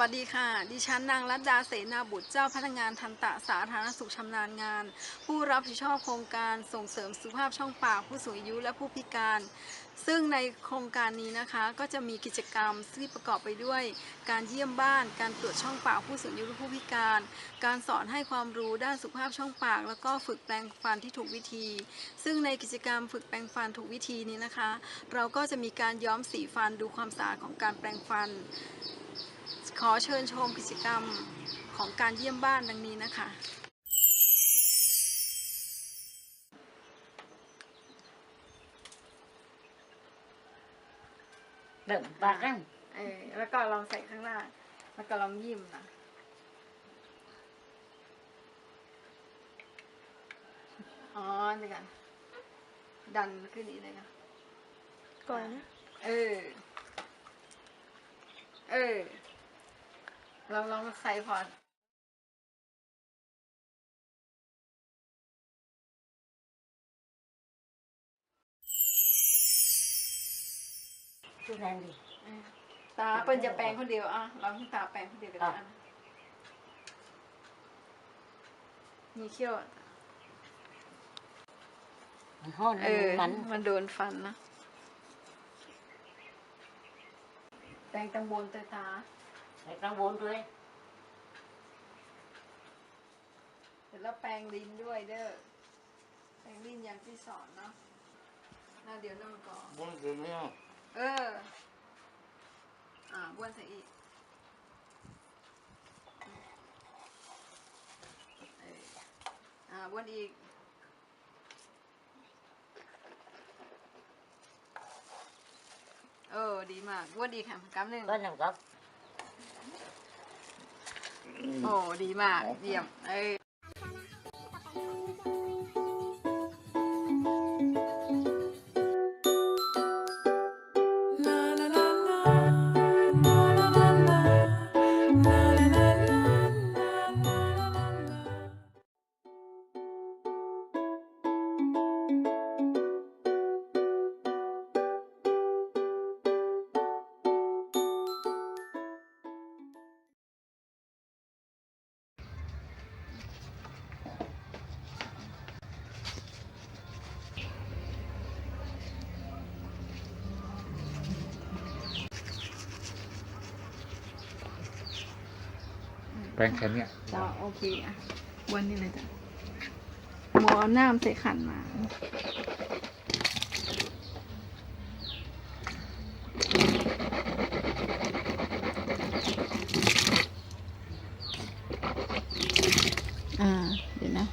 วัสดีค่ะ ดิฉันนางรัตดาเสนาบุตรเจ้าพนักงานทันตะสาธารณสุขชำนาญงาน ผู้รับผิดชอบโครงการส่งเสริมสุขภาพช่องปากผู้สูงอายุและผู้พิการ ซึ่งในโครงการนี้นะคะก็จะมีกิจกรรมที่ประกอบไปด้วย การเยี่ยมบ้าน การตรวจช่องปากผู้สูงอายุและผู้พิการ การสอนให้ความรู้ด้านสุขภาพช่องปาก แล้วก็ฝึกแปลงฟันที่ถูกวิธี ซึ่งในกิจกรรมฝึกแปลงฟันถูกวิธีนี้นะคะ เราก็จะมีการย้อมสีฟันดูความสะอาดของการแปลงฟัน ขอเชิญชมกิจกรรมของการเยี่ยมบ้านดังนี้นะคะเริ่มปากกันเออแล้วก็ลองใส่ข้างล่างแล้วก็ลองยิ้มนะอ๋อเดี๋ยวกันดันขึ้นอีกเลยนะก่อนนะ เออ เออ เราลองใส่พอดูแทนดิเออตาเปิ้นจะแปลงคนเดียวอะลองให้ตาแปลงคนเดียวก็ได้อะมีเขี้ยวอะมันห้อนเออมันมันโดนฟันนะ แปลงตังบนเตยตา ใส่กระโบนด้วยเสร็จแล้วแปลงลิ้นด้วยเด้อแปลงลิ้นอย่างที่สอนเนาะน่าเดี๋ยวน้องก่อนบนเกินเนี่ยเออ อ่าบ้วนใส่อีกเอออ่าบ้วนอีกเออ ดีมากบ้วนอีกค่ะกำหนึ่งก็นั่งกับ โอ้ดีมาก เยี่ยม เอ้ย แปรงแขนเนี่ยจ้าโอเคอะวันนี้เลยจ้ะหมอเอาน้ำใส่ขันมา อ่า เดี๋ยวนะ